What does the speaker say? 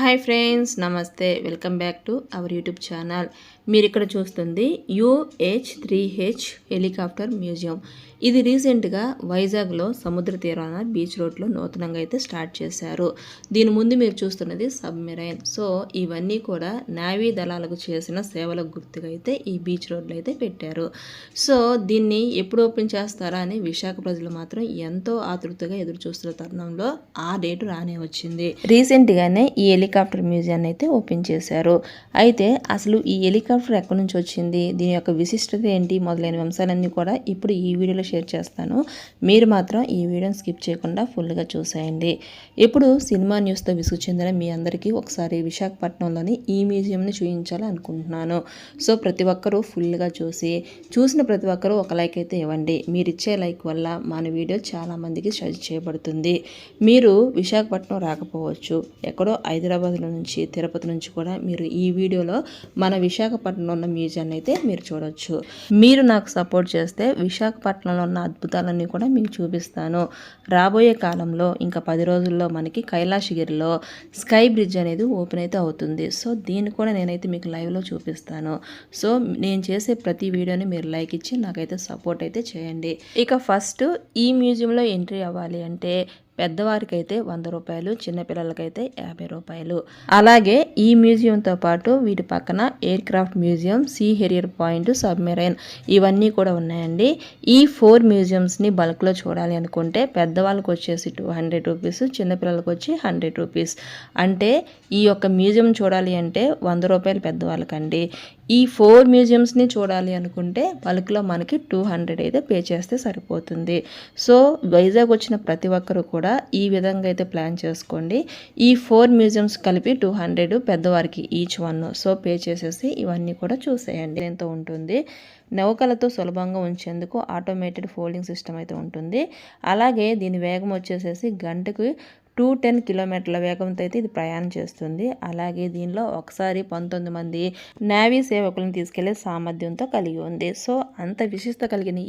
Hi friends namaste. Welcome back to our YouTube channel. మీరు ఇక్కడ చూస్తుంది UH three H helicopter museum. ఇది రీసెంట్గా వైజాగ్లో సముద్ర తీరాన బీచ్ రోడ్లో నూతనంగా అయితే స్టార్ట్ చేశారు. దీని ముందు మీరు చూస్తున్నది సబ్మెరైన్. సో ఇవన్నీ కూడా నావీ దళాలకు చేసిన సేవల గుర్తుగా అయితే ఈ బీచ్ రోడ్లో అయితే పెట్టారు. సో దీన్ని ఎప్పుడు ఓపెన్ చేస్తారా అని విశాఖ ప్రజలు మాత్రం ఎంతో ఆతృతగా ఎదురు చూస్తున్న తరుణంలో ఆ డేటు రానే వచ్చింది. రీసెంట్గానే ఈ హెలికాప్టర్ మ్యూజియాన్ని అయితే ఓపెన్ చేశారు. అయితే అసలు ఈ హెలికాప్టర్ ఎక్కడి నుంచి వచ్చింది? దీని యొక్క విశిష్టత ఏంటి? మొదలైన అంశాలన్నీ కూడా ఇప్పుడు ఈ వీడియోలో షేర్ చేస్తాను. మీరు మాత్రం ఈ వీడియోని స్కిప్ చేయకుండా ఫుల్గా చూసేయండి. ఇప్పుడు సినిమా న్యూస్తో విసుగు చెందిన మీ అందరికీ ఒకసారి విశాఖపట్నంలోని ఈ మ్యూజియంని చూపించాలి అనుకుంటున్నాను సో ప్రతి ఒక్కరూ ఫుల్గా చూసి చూసిన ప్రతి ఒక్కరూ ఒక లైక్ అయితే ఇవ్వండి. మీరు ఇచ్చే లైక్ వల్ల మన వీడియో చాలామందికి సజెస్ట్ చేయబడుతుంది. మీరు విశాఖపట్నం రాకపోవచ్చు. ఎక్కడో హైదరాబాద్లో నుంచి తిరుపతి నుంచి కూడా మీరు ఈ వీడియోలో మన విశాఖపట్నంలో ఉన్న మ్యూజియాన్ని అయితే మీరు చూడొచ్చు. మీరు నాకు సపోర్ట్ చేస్తే విశాఖపట్నంలో ఉన్న అద్భుతాలన్నీ కూడా మీకు చూపిస్తాను. రాబోయే కాలంలో ఇంకా పది రోజుల్లో మనకి కైలాసగిరిలో స్కై బ్రిడ్జ్ అనేది ఓపెన్ అయితే అవుతుంది. సో దీన్ని కూడా నేనైతే మీకు లైవ్లో చూపిస్తాను. సో నేను చేసే ప్రతి వీడియోని మీరు లైక్ ఇచ్చి నాకైతే సపోర్ట్ అయితే చేయండి. ఇక ఫస్ట్ ఈ మ్యూజియంలో ఎంట్రీ అవ్వాలి అంటే పెద్దవారికైతే వంద రూపాయలు చిన్నపిల్లలకైతే యాభై రూపాయలు. అలాగే ఈ మ్యూజియంతో పాటు వీటి పక్కన aircraft museum sea Harrier point submarine ఇవన్నీ కూడా ఉన్నాయండి. ఈ ఫోర్ మ్యూజియంస్ని బల్క్లో చూడాలి అనుకుంటే పెద్దవాళ్ళకి వచ్చేసి టూ హండ్రెడ్ రూపీస్ చిన్నపిల్లలకు వచ్చి హండ్రెడ్ రూపీస్. అంటే ఈ యొక్క మ్యూజియం చూడాలి అంటే వంద రూపాయలు పెద్దవాళ్ళకండి. ఈ ఫోర్ మ్యూజియంస్ని చూడాలి అనుకుంటే బల్క్లో మనకి టూ హండ్రెడ్ అయితే పే చేస్తే సరిపోతుంది. సో వైజాగ్ వచ్చిన ప్రతి ఒక్కరు కూడా ఈ విధంగా అయితే ప్లాన్ చేసుకోండి. ఈ ఫోర్ మ్యూజియంస్ కలిపి టూ హండ్రెడ్ పెద్దవారికి ఈచ్ వన్ సో పే చేసేసి ఇవన్నీ కూడా చూసేయండి. ఎంతో ఉంటుంది. నౌకలతో సులభంగా ఉంచేందుకు ఆటోమేటెడ్ ఫోల్డింగ్ సిస్టమ్ అయితే ఉంటుంది. అలాగే దీని వేగం వచ్చేసేసి గంటకు టూ టెన్ కిలోమీటర్ల వేగంతో అయితే ఇది ప్రయాణం చేస్తుంది. అలాగే దీనిలో ఒకసారి పంతొమ్మిది మంది నేవీ సేవకులను తీసుకెళ్ళే సామర్థ్యంతో కలిగి ఉంది. సో అంత విశిష్ట కలిగిన ఈ